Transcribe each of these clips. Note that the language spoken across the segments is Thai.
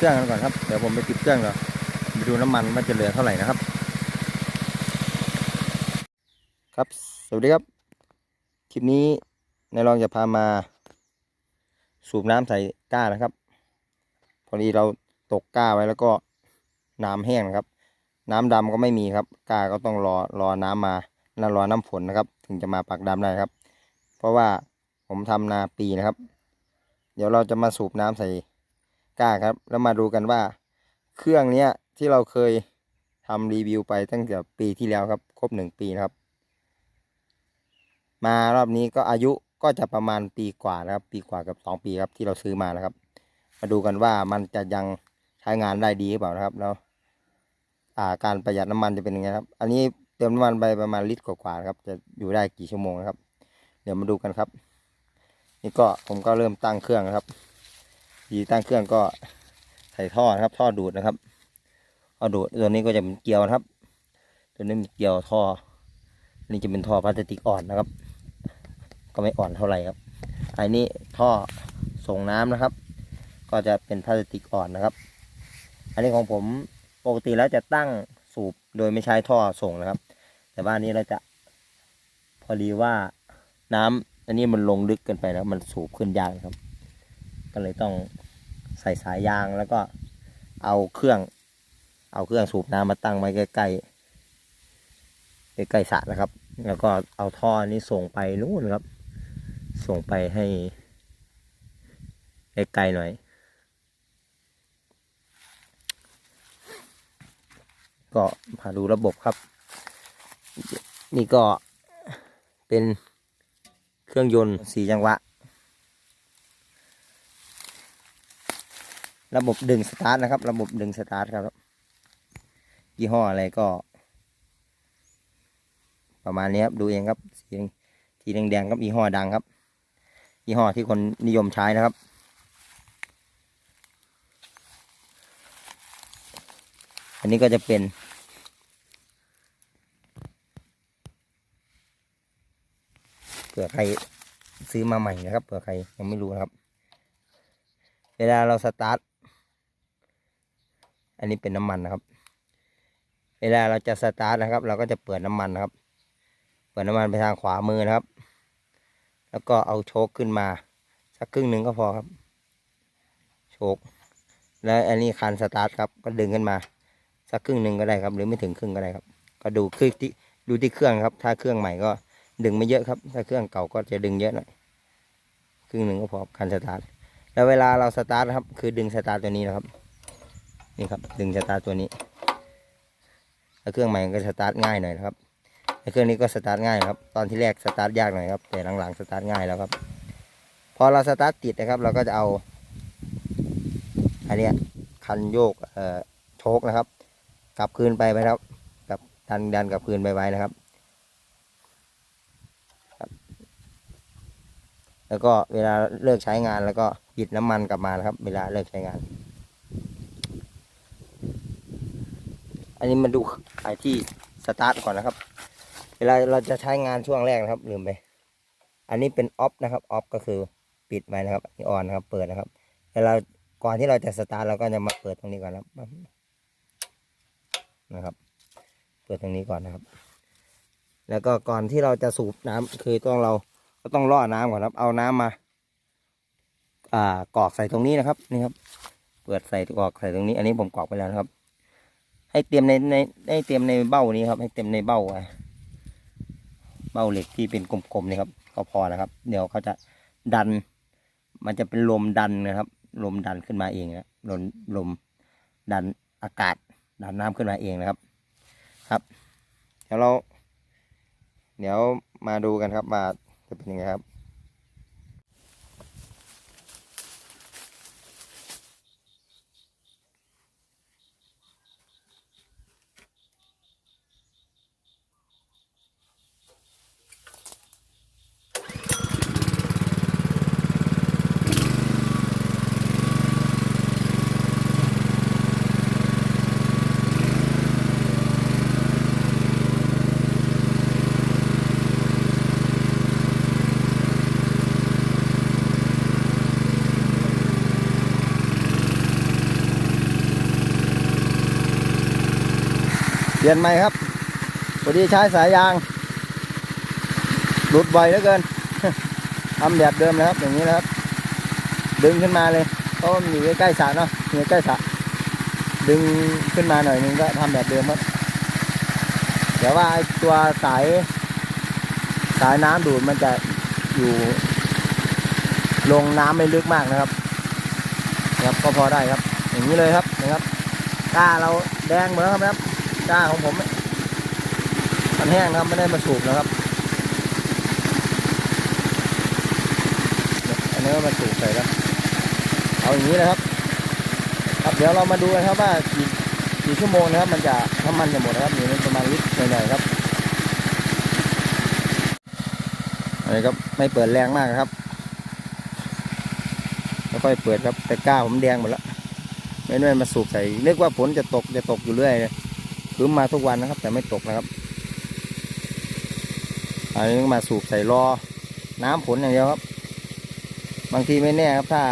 เครื่องกันก่อนครับ เดี๋ยวผมไปติดเครื่องก่อนไปดูน้ำมันว่าจะเหลือเท่าไหร่นะครับ ครับ สวัสดีครับ คลิปนี้นายรองจะพามาสูบน้ำใส่ก้านะครับ พอดีเราตกก้าไว้แล้วก็น้ำแห้งนะครับ น้ำดำก็ไม่มีครับ ก้าก็ต้องรอรอน้ำมาแล้วรอน้ำฝนนะครับ ถึงจะมาปักดำได้ครับ เพราะว่าผมทำนาปีนะครับ เดี๋ยวเราจะมาสูบน้ำใส่ ก้าครับ แล้วมาดูกันว่า เครื่องเนี้ยที่เราเคยทำรีวิวไปตั้งแต่ปีที่แล้วครับ ครบหนึ่งปีนะครับ มารอบนี้ก็อายุก็จะประมาณปีกว่านะครับ ปีกว่ากับสองปีครับที่เราซื้อมานะครับ มาดูกันว่ามันจะยังใช้งานได้ดีหรือเปล่านะครับ แล้วอ่าการประหยัดน้ำมันจะเป็นยังไงครับ อันนี้เติมน้ำมันไปประมาณลิตรกว่าๆครับ จะอยู่ได้กี่ชั่วโมงนะครับ เดี๋ยวมาดูกันครับ นี่ก็ผมก็เริ่มตั้งเครื่องนะครับ ดีตั้งเครื่องก็ใส่ท่อนะครับ ท่อดูดนะครับท่อดูดตัวนี้ก็จะเป็นเกลียวนะครับ ตัวนี้เป็นเกลียวท่อนนี้จะเป็นท่อพลาสติกอ่อนนะครับ ก็ไม่อ่อนเท่าไหร่ครับอันนี้ท่อส่งน้ำนะครับ ก็จะเป็นพลาสติกอ่อนนะครับ อันนี้ของผมปกติแล้วจะตั้งสูบโดยไม่ใช้ท่อส่งนะครับ แต่ว่านนี้เราจะ พอดีว่าน้ำอันนี้มันลงลึกเกินไปแล้วมันสูบขึ้นยากครับ ก็เลยต้อง ใส่สายยางแล้วก็เอาเครื่อง เอาเครื่องสูบน้ำมาตั้งไว้ใกล้ๆใกล้ๆสระนะครับ แล้วก็เอาท่อนี้ส่งไปนู่นครับ ส่งไปให้ไกลๆหน่อย ก็มาดูระบบครับ นี่ก็เป็นเครื่องยนต์สี่จังหวะ ระบบดึงสตาร์ทนะครับ ระบบดึงสตาร์ทครับยี่ห้ออะไรก็ ประมาณนี้ครับดูเองครับสีทีแดงๆครับยี่ห้อดังครับยี่ห้อที่คนนิยมใช้นะครับ อันนี้ก็จะเป็นเผื่อใครซื้อมาใหม่นะครับเผื่อใครยังไม่รู้นะครับ เวลาเราสตาร์ท อันนี้เป็นน้ำมันนะครับ เวลาเราจะสตาร์ทนะครับ เราก็จะเปิดน้ำมันนะครับ เปิดน้ำมันไปทางขวามือนะครับ แล้วก็เอาโชคขึ้นมา สักครึ่งหนึ่งก็พอครับ โชคแล้วอันนี้คันสตาร์ทครับ ก็ดึงขึ้นมา สักครึ่งหนึ่งก็ได้ครับ หรือไม่ถึงครึ่งก็ได้ครับ ก็ดูคือที่ดูที่เครื่องครับ ถ้าเครื่องใหม่ก็ดึงไม่เยอะครับ ถ้าเครื่องเก่าก็จะดึงเยอะหน่อย ครึ่งหนึ่งก็พอคันสตาร์ท แล้วเวลาเราสตาร์ทครับ คือดึงสตาร์ทตัวนี้นะครับ นี่ครับ ดึงสตาร์ทตัวนี้ถ้าเครื่องใหม่ก็สตาร์ทง่ายหน่อยนะครับเครื่องนี้ก็สตาร์ทง่ายครับ ตอนที่แรกสตาร์ทยากหน่อยครับแต่หลังๆสตาร์ทง่ายแล้วครับพอเราสตาร์ทติดนะครับ เราก็จะเอาอันเนี้ยคันโยกเอ่อโชคนะครับ กลับคืนไปไปครับกับดันดันกลับคืนไปไว้นะครับ แล้วก็เวลาเลิกใช้งานแล้วก็หยิบน้ำมันกลับมานะครับ เวลาเลิกใช้งาน อันนี้มาดูไอที่สตาร์ทก่อนนะครับ เวลาเราจะใช้งานช่วงแรกนะครับ ลืมไปอันนี้เป็นออฟนะครับออฟก็คือปิดไว้นะครับนี่ออนนะครับ เปิดนะครับเวลาก่อนที่เราจะสตาร์ทเราก็จะมาเปิดตรงนี้ก่อนนะครับนะครับ เปิดตรงนี้ก่อนนะครับ แล้วก็ก่อนที่เราจะสูบน้ำคือต้องเราก็ต้องล่อน้ำก่อนครับ เอาน้ำมา อ่ากรอกใส่ตรงนี้นะครับ นี่ครับ เปิดใส่กรอกใส่ตรงนี้ อันนี้ผมกรอกไปแล้วนะครับ ให้เตรียมในในให้เตรียมในเบ้านี้ครับ ให้เตรียมในเบ้าอะเบ้าเหล็กที่เป็นกลมๆนี่ครับก็พอนะครับ เดี๋ยวเขาจะดัน มันจะเป็นลมดันนะครับ ลมดันขึ้นมาเองนะลมลมดันอากาศดันน้ำขึ้นมาเองนะครับ ครับ เดี๋ยวเรา เดี๋ยวมาดูกันครับว่าจะเป็นยังไงครับ เปลี่ยนใหม่ครับพอดีใช้สายยางหลุดบ่อยเหลือเกิน ทำแบบเดิมนะครับ อย่างนี้นะครับ ดึงขึ้นมาเลยเพราะมันอยู่ใกล้ๆสระเนาะอยู่ใกล้สระดึงขึ้นมาหน่อยนึงก็ทำแบบเดิมครับเดี๋ยวว่าไอตัวสาย สายน้ำดูดมันจะอยู่ ลงน้ำไม่ลึกมากนะครับนะครับก็พอได้ครับ อย่างนี้เลยครับนะครับก้าเราแดงหมดแล้วครับ ก้าของผมมันแห้งนะครับไม่ได้มาสูบนะครับอันนี้ก็มาสูบใส่แล้วเอาอย่างนี้เลยครับ ครับเดี๋ยวเรามาดูกันครับว่ากี่กี่ชั่วโมงนะครับ มันจะน้ำมันจะหมดนะครับอยู่ในประมาณลิตรหน่อยๆครับอันนี้ก็ไม่เปิดแรงมากครับแล้วค่อยเปิดครับแต่ก้าผมแดงหมดแล้วไม่ได้มาสูบใส่นึกว่าฝนจะตกจะตกอยู่เรื่อยเลย คืมมาทุกวันนะครับ แต่ไม่ตกนะครับอันนี้มาสูบใส่รอ น้ำฝนอย่างเดียวครับ บางทีไม่แน่ครับถ้า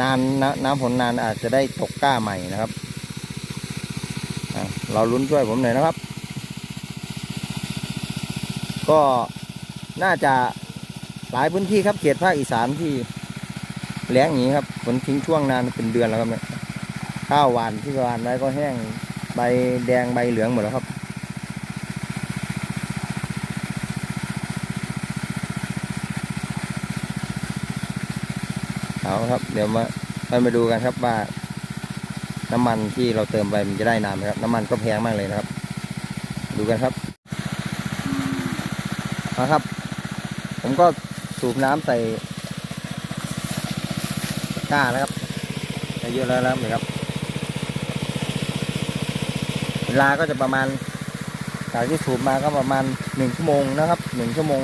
นานน้ำน้ำฝนนานอาจจะได้ตกก้าใหม่นะครับเราลุ้นช่วยผมหน่อยนะครับ ก็น่าจะหลายพื้นที่ครับเขตภาคอีสานที่แล้งอย่างนี้ครับฝนทิ้งช่วงนานเป็นเดือนแล้วครับเนี่ยข้าวหวานที่หวานไว้ก็แห้ง ใบแดงใบเหลืองหมดแล้วครับ เอาครับ เดี๋ยวมาไปมาดูกันครับว่า น้ำมันที่เราเติมไปมันจะได้นานไหมครับ น้ำมันก็แพงมากเลยนะครับ ดูกันครับมาครับ ผมก็สูบน้ำใส่กล้านะครับได้เยอะแล้วนะครับ เวลาก็จะประมาณจากที่สูบมาก็ประมาณหนึ่งชั่วโมงนะครับหนึ่งชั่วโมง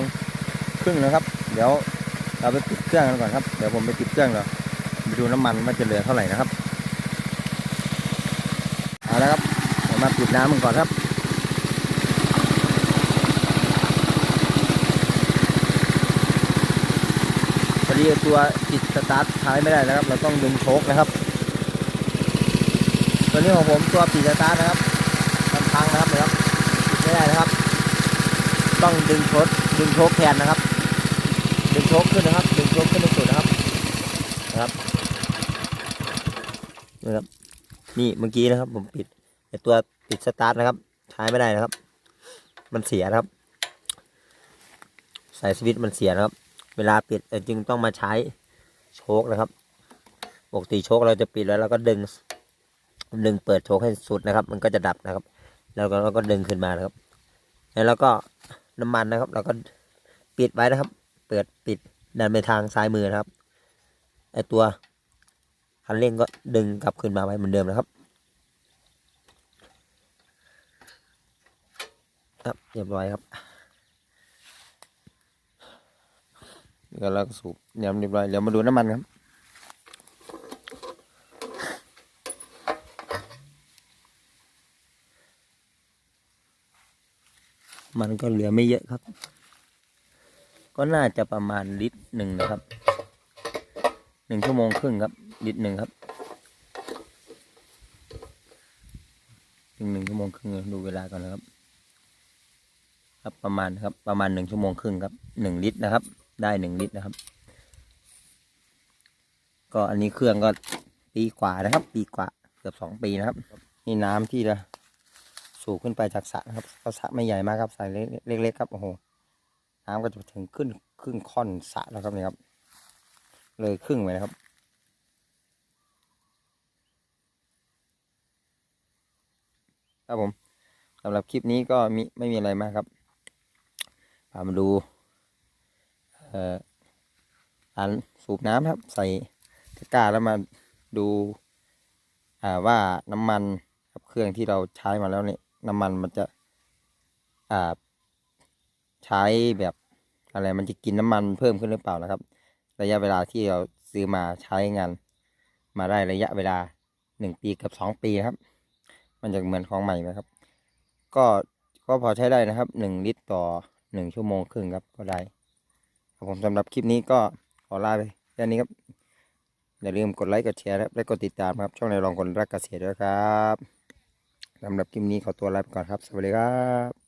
ครึ่งนะครับ เดี๋ยวเราไปติดเครื่องกันก่อนครับเดี๋ยวผมไปติดเครื่องเดี๋ยวไปดูน้ำมันว่าจะเหลือเท่าไหร่นะครับเอาละครับเดี๋ยวมาปิดน้ำมันก่อนครับพอดีตัวติดสตาร์ทท้ายไม่ได้นะครับ เราต้องดึงโชคนะครับ ตัวนี้ของผมตัวปิดสตาร์ทนะครับ นะครับนะครับไม่ได้นะครับ ต้องดึงโชคดึงโชคแทนนะครับ ดึงโชคขึ้นนะครับ ดึงโชคขึ้นสุดนะครับนะครับนะครับนี่เมื่อกี้นะครับ ผมปิดไอตัวปิดสตาร์ทนะครับ ใช้ไม่ได้นะครับ มันเสียนะครับ สายสวิตช์มันเสียนะครับ เวลาปิดจึงต้องมาใช้โชคนะครับปกติโชคเราจะปิดแล้วเราก็ดึงดึงเปิดโชคให้สุดนะครับ มันก็จะดับนะครับ แล้วก็เราก็ดึงขึ้นมานะครับแล้วก็น้ำมันนะครับ เราก็ปิดไว้นะครับ เปิดปิดดันไปทางซ้ายมือนะครับไอตัวคันเร่งก็ดึงกลับขึ้นมาไว้เหมือนเดิมนะครับครับเรียบร้อยครับก็แล้วก็สูบยำเรียบร้อยเดี๋ยวมาดูน้ำมันครับ มันก็เหลือไม่เยอะครับ ก็น่าจะประมาณลิตรหนึ่งนะครับหนึ่งชั่วโมงครึ่งครับลิตรหนึ่งครับหนึ่งหนึ่งชั่วโมงครึ่งดูเวลาก่อนนะครับ ครับประมาณครับประมาณหนึ่งชั่วโมงครึ่งครับหนึ่งลิตรนะครับ ได้หนึ่งลิตรนะครับ ก็อันนี้เครื่องก็ปีกว่านะครับ ปีกว่าเกือบสองปีนะครับนี่น้ำที่จะ สูบขึ้นไปจากสระนะครับก็สระไม่ใหญ่มากครับสระเล็กๆครับโอ้โหน้ำก็จะถึงขึ้นครึ่งค่อนสระแล้วครับนี่ครับ เลยครึ่งไปนะครับครับผมสำหรับคลิปนี้ก็มีไม่มีอะไรมากครับพามาดูอ่ารสูบน้ำครับ ใส่ตะกร้าแล้วมาดูว่าน้ำมันครับเครื่องที่เราใช้มาแล้วเนี่ย น้ำมันมันจะอ่าใช้แบบอะไรมันจะกินน้ำมันเพิ่มขึ้นหรือเปล่านะครับ ระยะเวลาที่เราซื้อมาใช้งาน มาได้ระยะเวลาหนึ่งปีกับสองปีครับ มันจะเหมือนของใหม่ไหมครับ ก็ก็พอใช้ได้นะครับหนึ่งลิตรต่อหนึ่งชั่วโมงครึ่งครับก็ได้ครับผมสำหรับคลิปนี้ก็ขอลาไปแค่นี้ครับอย่าลืมกดไลค์กดแชร์และกดติดตามครับ ช่องในรองคนรักเกษตรด้วยครับ สำหรับคลิปนี้ขอตัวลาไปก่อนครับ สวัสดีครับ